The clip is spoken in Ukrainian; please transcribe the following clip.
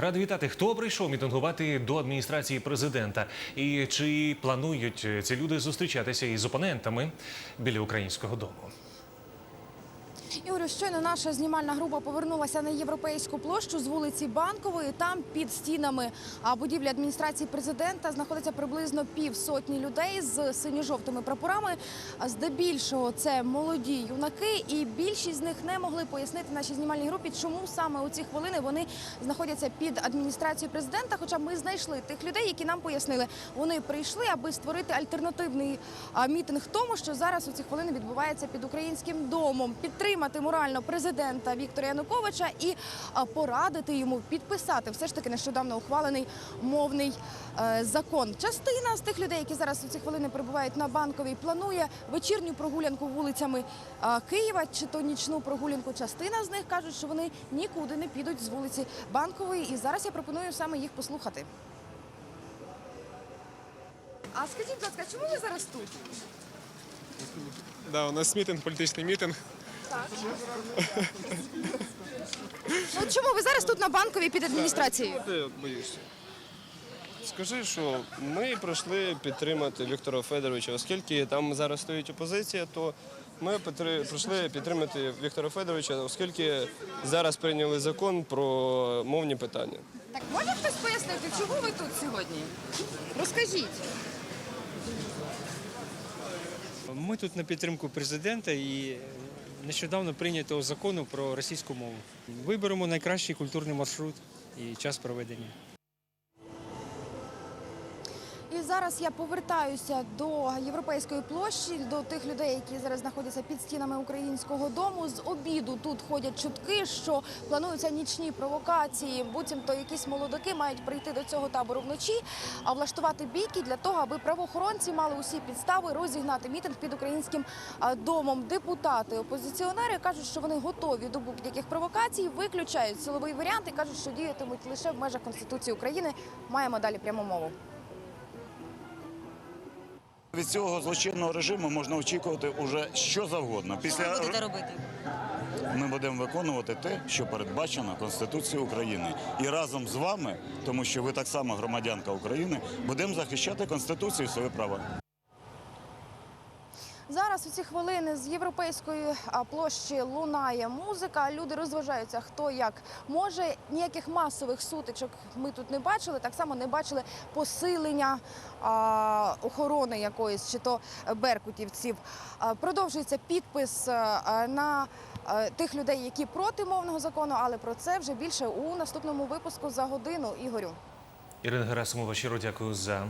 Радий вітати. Хто прийшов мітингувати до адміністрації президента? І чи планують ці люди зустрічатися із опонентами біля українського дому? Ігорю, щойно наша знімальна група повернулася на європейську площу з вулиці Банкової. Там під стінами будівлі адміністрації президента знаходиться приблизно півсотні людей з синьо-жовтими прапорами. Здебільшого це молоді юнаки, і більшість з них не могли пояснити нашій знімальній групі, чому саме у ці хвилини вони знаходяться під адміністрацією президента. Хоча ми знайшли тих людей, які нам пояснили, вони прийшли, аби створити альтернативний мітинг тому, що зараз у ці хвилини відбувається під українським домом. Підтримати морально президента Віктора Януковича і порадити йому підписати все ж таки нещодавно ухвалений мовний е, закон. Частина з тих людей, які зараз у ці хвилини перебувають на банковій, планує вечірню прогулянку вулицями Києва чи то нічну прогулянку. Частина з них кажуть, що вони нікуди не підуть з вулиці Банкової. І зараз я пропоную саме їх послухати. А скажіть, будь ласка, чому ви зараз тут? Да, у нас мітинг, політичний мітинг. Ну чому ви зараз тут на банковій під адміністрацією? Ти боюся. Скажи, що ми прийшли підтримати Віктора Федоровича, оскільки там зараз стоїть опозиція, то ми підтри- прийшли підтримати Віктора Федоровича, оскільки зараз прийняли закон про мовні питання. Так може хтось пояснити, чому ви тут сьогодні? Розкажіть. Ми тут на підтримку президента і нещодавно прийнятого закону про російську мову. Виберемо найкращий культурний маршрут і час проведення. Зараз я повертаюся до європейської площі, до тих людей, які зараз знаходяться під стінами українського дому. З обіду тут ходять чутки, що плануються нічні провокації. Буцімто якісь молодики мають прийти до цього табору вночі, а влаштувати бійки для того, аби правоохоронці мали усі підстави розігнати мітинг під українським домом. Депутати, опозиціонери кажуть, що вони готові до будь-яких провокацій, виключають силовий варіант і кажуть, що діятимуть лише в межах Конституції України. Маємо далі пряму мову. Від цього злочинного режиму можна очікувати уже що завгодно. Що ви будете робити? ми будемо виконувати те, що передбачено Конституцією України, і разом з вами, тому що ви так само громадянка України, будемо захищати Конституцію і свої права. Зараз у ці хвилини з європейської площі лунає музика. Люди розважаються хто як може. Ніяких масових сутичок ми тут не бачили. Так само не бачили посилення охорони якоїсь чи то беркутівців. Продовжується підпис на тих людей, які проти мовного закону, але про це вже більше у наступному випуску за годину. Ігорю. Ірина Герасимова, щиро дякую за